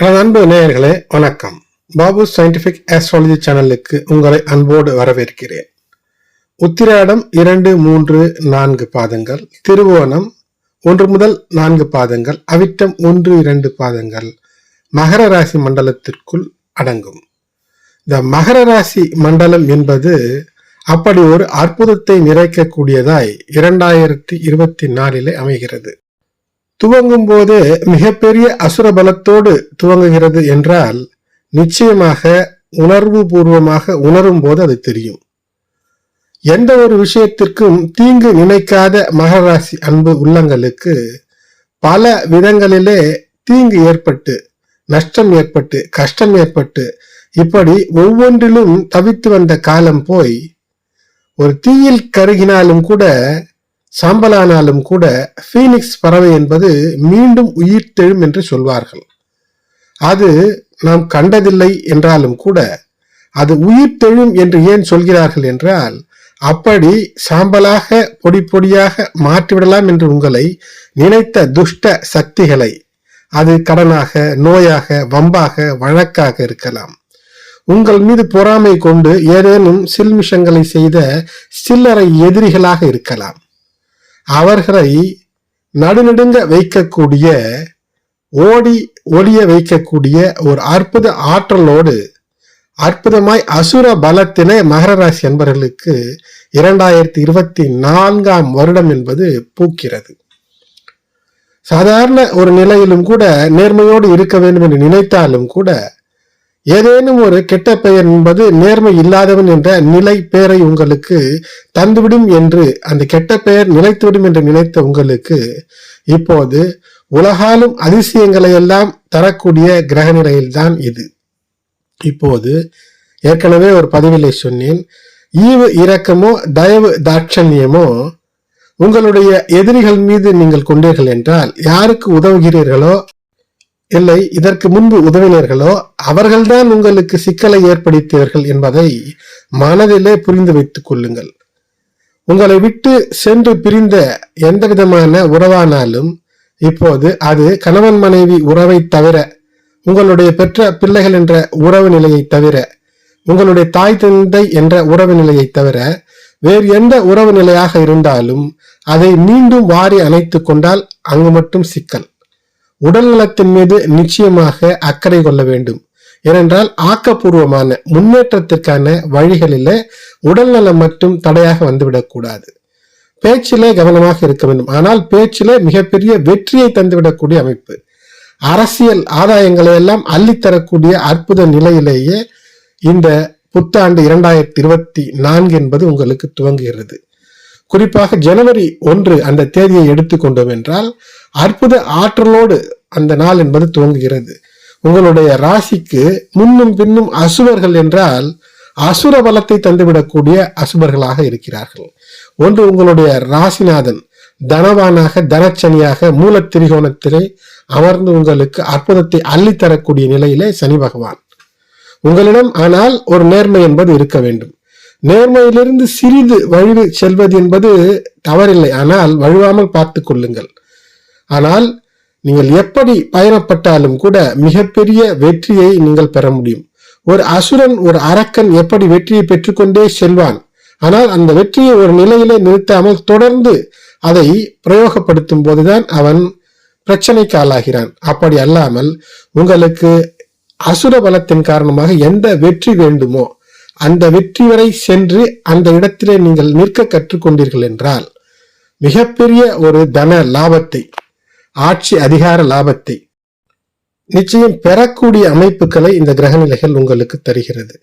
எனது அன்பு நேயர்களே வணக்கம். பாபு சயின்டிபிக் ஆஸ்ட்ராலஜி சேனலுக்கு உங்களை அன்போடு வரவேற்கிறேன். உத்திராடம் இரண்டு மூன்று நான்கு பாதங்கள் திருவோணம் ஒன்று முதல் நான்கு பாதங்கள் அவிட்டம் ஒன்று இரண்டு பாதங்கள் மகர ராசி மண்டலத்திற்குள் அடங்கும். இந்த மகர ராசி மண்டலம் என்பது அப்படி ஒரு அற்புதத்தை நிறைக்கக்கூடியதாய் இரண்டாயிரத்தி இருபத்தி நாலிலே அமைகிறது. துவங்கும் போது மிகப்பெரிய அசுர பலத்தோடு துவங்குகிறது என்றால் நிச்சயமாக உணர்வு பூர்வமாக உணரும் போது அது தெரியும். எந்த ஒரு விஷயத்திற்கும் தீங்கு நினைக்காத மகராசி அன்பு உள்ளங்களுக்கு பல விதங்களிலே தீங்கு ஏற்பட்டு நஷ்டம் ஏற்பட்டு கஷ்டம் ஏற்பட்டு இப்படி ஒவ்வொன்றிலும் தவித்து வந்த காலம் போய் ஒரு தீயில் கருகினாலும் கூட சாம்பலானாலும் கூட ஃபீனிக்ஸ் பறவை என்பது மீண்டும் உயிர்த்தெழும் என்று சொல்வார்கள். அது நாம் கண்டதில்லை என்றாலும் கூட அது உயிர் தெழும் என்று ஏன் சொல்கிறார்கள் என்றால் அப்படி சாம்பலாக பொடி பொடியாக மாற்றிவிடலாம் என்று உங்களை நினைத்த துஷ்ட சக்திகளை அது கடனாக நோயாக வம்பாக வழக்காக இருக்கலாம். உங்கள் மீது பொறாமை கொண்டு ஏதேனும் சில்மிஷங்களை செய்த சில்லறை எதிரிகளாக இருக்கலாம். அவர்களை நடுநடுங்க வைக்கக்கூடிய ஓடி ஒளிய வைக்கக்கூடிய ஒரு அற்புத ஆற்றலோடு அற்புதமாய் அசுர பலத்தினை மகர ராசி என்பவர்களுக்கு இரண்டாயிரத்தி இருபத்தி நான்காம் வருடம் என்பது பூக்கிறது. சாதாரண ஒரு நிலையிலும் கூட நேர்மையோடு இருக்க வேண்டும் என்று நினைத்தாலும் கூட ஏதேனும் ஒரு கெட்ட பெயர் என்பது நேர்மை இல்லாதவன் என்ற நிலை பெயரை உங்களுக்கு தந்துவிடும் என்று அந்த கெட்ட பெயர் நிலைத்துவிடும் என்று நினைத்த உங்களுக்கு இப்போது உலகாலும் அதிசயங்களை எல்லாம் தரக்கூடிய கிரக நிலையில்தான் இது. இப்போது ஏற்கனவே ஒரு பதிவிலை சொன்னேன் ஈவு இரக்கமோ தயவு தாட்சண்யமோ உங்களுடைய எதிரிகள் மீது நீங்கள் கொண்டீர்கள் என்றால் யாருக்கு உதவுகிறீர்களோ இல்லை இதற்கு முன்பு உதவினர்களோ அவர்கள்தான் உங்களுக்கு சிக்கலை ஏற்படுத்தியவர்கள் என்பதை மனதிலே புரிந்து வைத்துக் கொள்ளுங்கள். உங்களை விட்டு சென்று பிரிந்த எந்த விதமான உறவானாலும் இப்போது அது கணவன் மனைவி உறவை தவிர உங்களுடைய பெற்ற பிள்ளைகள் என்ற உறவு நிலையை தவிர உங்களுடைய தாய் தந்தை என்ற உறவு நிலையை தவிர வேறு எந்த உறவு நிலையாக இருந்தாலும் அதை மீண்டும் வாரி அணைத்துக் கொண்டால் அங்கு மட்டும் சிக்கல். உடல் நலத்தின் மீது நிச்சயமாக அக்கறை கொள்ள வேண்டும். ஏனென்றால் ஆக்கப்பூர்வமான முன்னேற்றத்திற்கான வழிகளில உடல் நலம் மட்டும் தடையாக வந்துவிடக்கூடாது பேச்சிலே கவனமாக இருக்க வேண்டும். ஆனால் பேச்சிலே மிகப்பெரிய வெற்றியை தந்துவிடக்கூடிய அமைப்பு. அரசியல் ஆதாயங்களை எல்லாம் அள்ளித்தரக்கூடிய அற்புத நிலையிலேயே இந்த புத்தாண்டு இரண்டாயிரத்தி இருபத்தி நான்கு என்பது உங்களுக்கு துவங்குகிறது. குறிப்பாக ஜனவரி ஒன்று அந்த தேதியை எடுத்துக்கொண்டோம் என்றால் அற்புத ஆற்றலோடு அந்த நாள் என்பது துவங்குகிறது. உங்களுடைய ராசிக்கு முன்னும் பின்னும் அசுவர்கள் என்றால் அசுர பலத்தை தந்துவிடக்கூடிய அசுபர்களாக இருக்கிறார்கள். ஒன்று உங்களுடைய ராசிநாதன். தனவானாக தனச்சனியாக மூலத்திரிகோணத்திலே அமர்ந்து உங்களுக்கு அற்புதத்தை அள்ளித்தரக்கூடிய நிலையிலே சனி பகவான். உங்களிடம் ஆனால் ஒரு நேர்மை என்பது இருக்க வேண்டும். நேர்மையிலிருந்து சிறிது வழிவு செல்வது என்பது தவறில்லை. ஆனால் வழுவாமல் பார்த்து கொள்ளுங்கள். ஆனால் நீங்கள் எப்படி பயணப்பட்டாலும் கூட மிகப்பெரிய வெற்றியை நீங்கள் பெற முடியும். ஒரு அசுரன் ஒரு அரக்கன் எப்படி வெற்றியை பெற்றுக்கொண்டே செல்வான்? ஆனால் அந்த வெற்றியை ஒரு நிலையிலே நிறுத்தாமல் தொடர்ந்து அதை பிரயோகப்படுத்தும் போதுதான் அவன் பிரச்சனைக்கு ஆளாகிறான். அப்படி அல்லாமல் உங்களுக்கு அசுர பலத்தின் காரணமாக எந்த வெற்றி வேண்டுமோ அந்த வெற்றி வரை சென்று அந்த இடத்திலே நீங்கள் நிற்க கற்றுக்கொண்டீர்கள் என்றால் மிகப்பெரிய ஒரு தன லாபத்தை ஆட்சி அதிகார லாபத்தை நிச்சயம் பெறக்கூடிய அமைப்புகளை இந்த கிரகநிலைகள் உங்களுக்கு தருகிறது.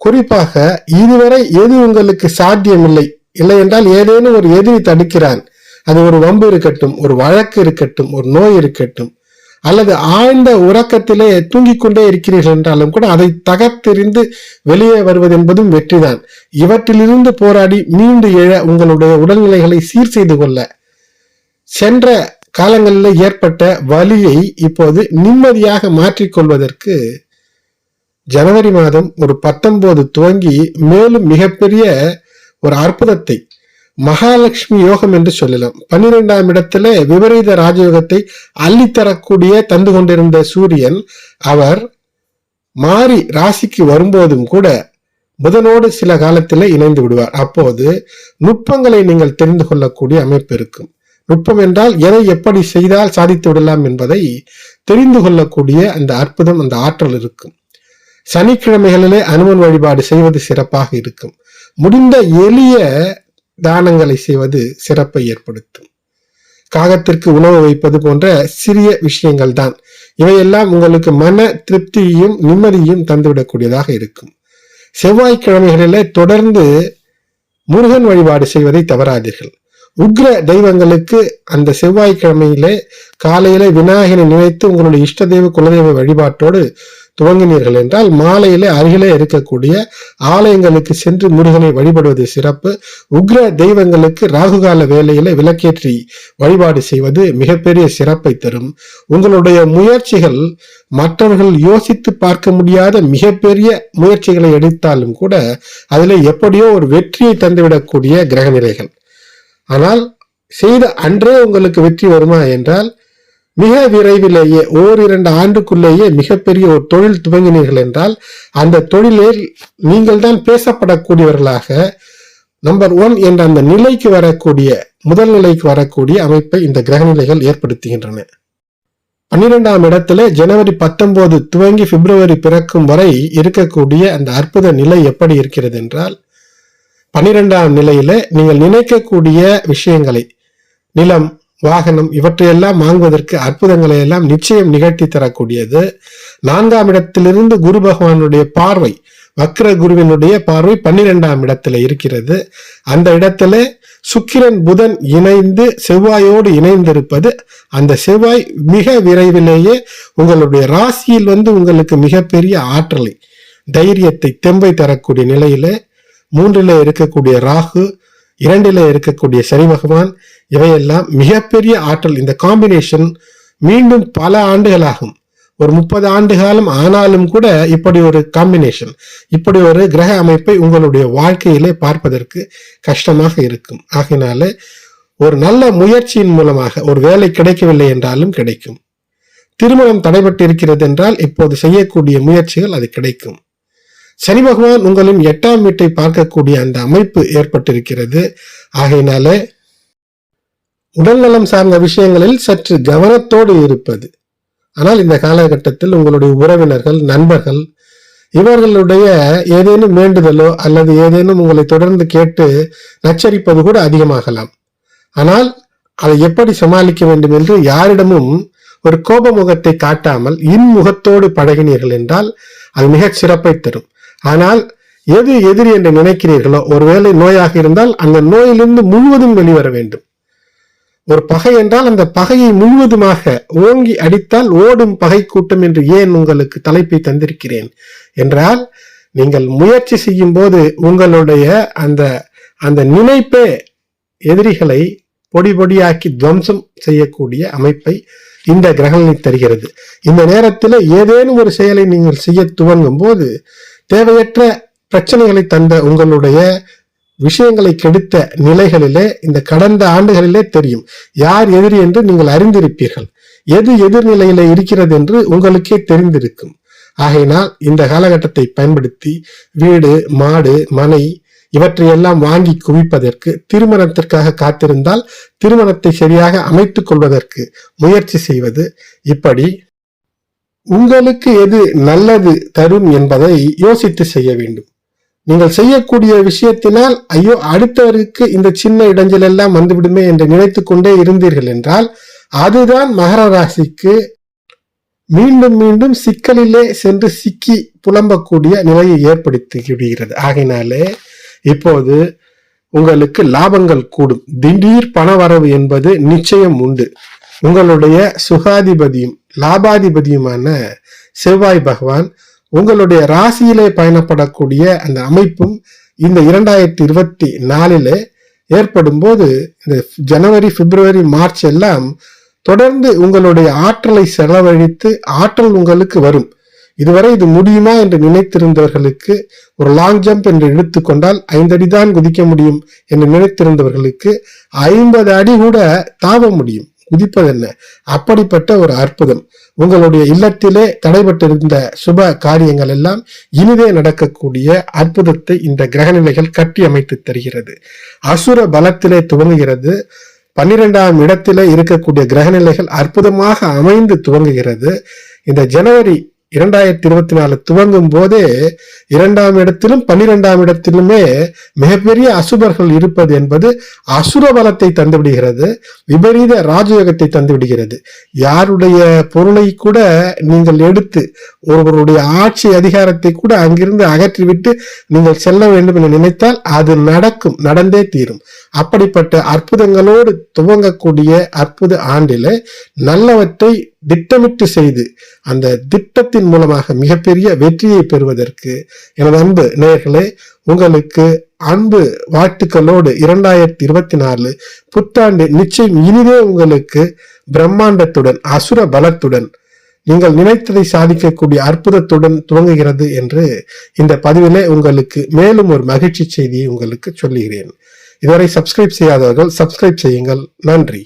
குறிப்பாக இதுவரை எது உங்களுக்கு சாத்தியமில்லை இல்லை என்றால் ஏதேனும் ஒரு எதிரி தடுக்கிறான். அது ஒரு வம்பு இருக்கட்டும் ஒரு வழக்கு இருக்கட்டும் ஒரு நோய் இருக்கட்டும் அல்லது ஆழ்ந்த உறக்கத்திலே தூங்கிக் கொண்டே இருக்கிறீர்கள் என்றாலும் கூட அதை தகர்த்தெறிந்து வெளியே வருவது என்பதும் வெற்றிதான். இவற்றிலிருந்து போராடி மீண்டு எழ உங்களுடைய உடல்நிலைகளை சீர் செய்து கொள்ள. சென்ற காலங்களில் ஏற்பட்ட வலியை இப்போது நிம்மதியாக மாற்றிக்கொள்வதற்கு ஜனவரி மாதம் ஒரு பத்தொன்பது துவங்கி மேலும் மிகப்பெரிய ஒரு அற்புதத்தை மகாலட்சுமி யோகம் என்று சொல்லலாம். பன்னிரெண்டாம் இடத்துல விபரீத ராஜயோகத்தை அள்ளித்தரக்கூடிய தந்து கொண்டிருந்த சூரியன் அவர் மாறி ராசிக்கு வரும்போதும் கூட புதனோடு சில காலத்தில் இணைந்து விடுவார். அப்போது நுட்பங்களை நீங்கள் தெரிந்து கொள்ளக்கூடிய அமைப்பு இருக்கும். நுட்பம் என்றால் எதை எப்படி செய்தால் சாதித்து விடலாம் என்பதை தெரிந்து கொள்ளக்கூடிய அந்த அற்புதம் அந்த ஆற்றல் இருக்கும். சனிக்கிழமைகளிலே அனுமன் வழிபாடு செய்வது சிறப்பாக இருக்கும். முடிந்த எளிய தானங்களை செய்வது சிறப்பை ஏற்படுத்தும். காகத்திற்கு உணவு வைப்பது போன்ற சிறிய விஷயங்கள் தான் இவையெல்லாம் உங்களுக்கு மன திருப்தியையும் நிம்மதியையும் தந்துவிடக்கூடியதாக இருக்கும். செவ்வாய்க்கிழமைகளிலே தொடர்ந்து முருகன் வழிபாடு செய்வதை தவறாதீர்கள். உக்ர தெய்வங்களுக்கு அந்த செவ்வாய்க்கிழமையிலே காலையில விநாயகனை நினைத்து உங்களுடைய இஷ்ட தெய்வ குலதெய்வ வழிபாட்டோடு துவங்கினீர்கள் என்றால் மாலையிலே அருகிலே இருக்கக்கூடிய ஆலயங்களுக்கு சென்று முருகனை வழிபடுவது சிறப்பு. உக்ர தெய்வங்களுக்கு ராகுகால வேலையில விளக்கேற்றி வழிபாடு செய்வது மிகப்பெரிய சிறப்பை தரும். உங்களுடைய முயற்சிகள் மற்றவர்கள் யோசித்து பார்க்க முடியாத மிகப்பெரிய முயற்சிகளை எடுத்தாலும் கூட அதில் எப்படியோ ஒரு வெற்றியை தந்துவிடக்கூடிய கிரகநிலைகள். ஆனால் செய்த அன்றே உங்களுக்கு வெற்றி வருமா என்றால் மிக விரைவிலேயே ஓரிரண்டு ஆண்டுக்குள்ளேயே மிகப்பெரிய ஒரு தொழில் துவங்கினீர்கள் என்றால் அந்த தொழிலில் நீங்கள் தான் பேசப்படக்கூடியவர்களாக நம்பர் ஒன் என்ற அந்த நிலைக்கு வரக்கூடிய முதல் நிலைக்கு வரக்கூடிய அமைப்பை இந்த கிரகநிலைகள் ஏற்படுத்துகின்றன. பன்னிரெண்டாம் இடத்துல ஜனவரி பத்தொன்பது துவங்கி பிப்ரவரி பிறக்கும் வரை இருக்கக்கூடிய அந்த அற்புத நிலை எப்படி இருக்கிறது என்றால் பன்னிரெண்டாம் நிலையில நீங்கள் நினைக்கக்கூடிய விஷயங்களை நிலம் வாகனம் இவற்றையெல்லாம் வாங்குவதற்கு அற்புதங்களை எல்லாம் நிச்சயம் நிகழ்த்தி தரக்கூடியது. நான்காம் இடத்திலிருந்து குரு பகவானுடைய பார்வை வக்ர குருவினுடைய பார்வை பன்னிரெண்டாம் இடத்துல இருக்கிறது. அந்த இடத்துல சுக்கிரன் புதன் இணைந்து செவ்வாயோடு இணைந்திருப்பது. அந்த செவ்வாய் மிக விரைவிலேயே உங்களுடைய ராசியில் வந்து உங்களுக்கு மிகப்பெரிய ஆற்றலை தைரியத்தை தெம்பை தரக்கூடிய நிலையில மூன்றில இருக்கக்கூடிய ராகு இரண்டில் இருக்கக்கூடிய சனி பகவான் இவையெல்லாம் மிகப்பெரிய ஆற்றல். இந்த காம்பினேஷன் மீண்டும் பல ஆண்டுகளாகும். ஒரு முப்பது ஆண்டு காலம் ஆனாலும் கூட இப்படி ஒரு காம்பினேஷன் இப்படி ஒரு கிரக அமைப்பை உங்களுடைய வாழ்க்கையிலே பார்ப்பதற்கு கஷ்டமாக இருக்கும். ஆகினால ஒரு நல்ல முயற்சியின் மூலமாக ஒரு வேலை கிடைக்கவில்லை என்றாலும் கிடைக்கும். திருமணம் தடைபட்டு இருக்கிறது என்றால் இப்போது செய்யக்கூடிய முயற்சிகள் அது கிடைக்கும். சனி பகவான் உங்களின் எட்டாம் வீட்டை பார்க்கக்கூடிய அந்த அமைப்பு ஏற்பட்டிருக்கிறது. ஆகையினால உடல்நலம் சார்ந்த விஷயங்களில் சற்று கவனத்தோடு இருப்பது. ஆனால் இந்த காலகட்டத்தில் உங்களுடைய உறவினர்கள் நண்பர்கள் இவர்களுடைய ஏதேனும் வேண்டுதலோ அல்லது ஏதேனும் உங்களை தொடர்ந்து கேட்டு நச்சரிப்பது கூட அதிகமாகலாம். ஆனால் அதை எப்படி சமாளிக்க வேண்டும் என்று யாரிடமும் ஒரு கோப முகத்தை காட்டாமல் இன்முகத்தோடு பழகினீர்கள் என்றால் அது மிகச் சிறப்பை தரும். ஆனால் எது எதிரி என்று நினைக்கிறீர்களோ ஒருவேளை நோயாக இருந்தால் அந்த நோயிலிருந்து முழுவதும் வெளிவர வேண்டும். ஒரு பகை என்றால் அந்த பகையை முழுவதுமாக ஓங்கி அடித்தால் ஓடும் பகை கூட்டம் என்று ஏன் உங்களுக்கு தலைப்பை தந்திருக்கிறேன்? என்றால் நீங்கள் முயற்சி செய்யும் போது உங்களுடைய அந்த அந்த நினைப்பே எதிரிகளை பொடி பொடியாக்கி துவம்சம் செய்யக்கூடிய அமைப்பை இந்த கிரகணி தருகிறது. இந்த நேரத்தில் ஏதேனும் ஒரு செயலை நீங்கள் செய்ய துவங்கும் போது தேவையற்ற பிரச்சனைகளை தந்த உங்களுடைய விஷயங்களை கெடுத்த நிலைகளிலே இந்த கடந்த ஆண்டுகளிலே தெரியும். யார் எதிரி என்று நீங்கள் அறிந்திருப்பீர்கள். எது எதிர்நிலையில இருக்கிறது என்று உங்களுக்கே தெரிந்திருக்கும். ஆகையினால் இந்த காலகட்டத்தை பயன்படுத்தி வீடு மாடு மனை இவற்றையெல்லாம் வாங்கி குவிப்பதற்கு திருமணத்திற்காக காத்திருந்தால் திருமணத்தை சரியாக அமைத்துக் கொள்வதற்கு முயற்சி செய்வது இப்படி உங்களுக்கு எது நல்லது தரும் என்பதை யோசித்து செய்ய வேண்டும். நீங்கள் செய்யக்கூடிய விஷயத்தினால் ஐயோ அடுத்தவருக்கு இந்த சின்ன இடைஞ்சல் எல்லாம் வந்துவிடுமே என்று நினைத்து கொண்டே இருந்தீர்கள் என்றால் அதுதான் மகர ராசிக்கு மீண்டும் மீண்டும் சிக்கலிலே சென்று சிக்கி புலம்பக்கூடிய நிலையை ஏற்படுத்தி விடுகிறது ஆகையினாலே இப்போது உங்களுக்கு லாபங்கள் கூடும். திடீர் பணவரவு என்பது நிச்சயம் உண்டு. உங்களுடைய சுகாதிபதியும் லாபாதிபதியுமான செவ்வாய் பகவான் உங்களுடைய ராசியிலே பயணப்படக்கூடிய அந்த அமைப்பும் இந்த இரண்டாயிரத்தி இருபத்தி நாலில் ஏற்படும் போது இந்த ஜனவரி பிப்ரவரி மார்ச் எல்லாம் தொடர்ந்து உங்களுடைய ஆற்றலை செலவழித்து ஆற்றல் உங்களுக்கு வரும். இதுவரை இது முடியுமா என்று நினைத்திருந்தவர்களுக்கு ஒரு லாங் ஜம்ப் என்று எடுத்துக்கொண்டால் ஐந்து அடி தான் குதிக்க முடியும் என்று நினைத்திருந்தவர்களுக்கு ஐம்பது அடி கூட தாவ முடியும். குதிப்பது என்ன? அப்படிப்பட்ட ஒரு அற்புதம். உங்களுடைய இல்லத்திலே தடைபட்டிருந்த சுப காரியங்கள் எல்லாம் இனிதே நடக்கக்கூடிய அற்புதத்தை இந்த கிரகநிலைகள் கட்டி அமைத்து தருகிறது. அசுர பலத்திலே துவங்குகிறது. பன்னிரெண்டாம் இடத்திலே இருக்கக்கூடிய கிரகநிலைகள் அற்புதமாக அமைந்து துவங்குகிறது. இந்த ஜனவரி இரண்டாயிரத்தி இருபத்தி நாலு துவங்கும் போதே இரண்டாம் இடத்திலும் பன்னிரெண்டாம் இடத்திலுமே மிகப்பெரிய அசுபர்கள் இருப்பது என்பது அசுர பலத்தை தந்துவிடுகிறது. விபரீத ராஜயோகத்தை தந்துவிடுகிறது. யாருடைய பொருளை கூட நீங்கள் எடுத்து ஒருவருடைய ஆட்சி அதிகாரத்தை கூட அங்கிருந்து அகற்றிவிட்டு நீங்கள் செல்ல வேண்டும் என நினைத்தால் அது நடக்கும் நடந்தே தீரும். அப்படிப்பட்ட அற்புதங்களோடு துவங்கக்கூடிய அற்புத ஆண்டிலே நல்லவற்றை திட்டமிட்டு செய்து அந்த திட்டத்தின் மூலமாக மிகப்பெரிய வெற்றியை பெறுவதற்கு எனது அன்பு நேயர்களே உங்களுக்கு அன்பு வாழ்த்துக்களோடு இரண்டாயிரத்தி இருபத்தி நாலு புத்தாண்டு நிச்சயம் இனிதே உங்களுக்கு பிரம்மாண்டத்துடன் அசுர பலத்துடன் நீங்கள் நினைத்ததை சாதிக்கக்கூடிய அற்புதத்துடன் துவங்குகிறது என்று இந்த பதிவிலே உங்களுக்கு மேலும் ஒரு மகிழ்ச்சி செய்தியை உங்களுக்கு சொல்லுகிறேன். இதுவரை சப்ஸ்கிரைப் செய்யாதவர்கள் சப்ஸ்கிரைப் செய்யுங்கள். நன்றி.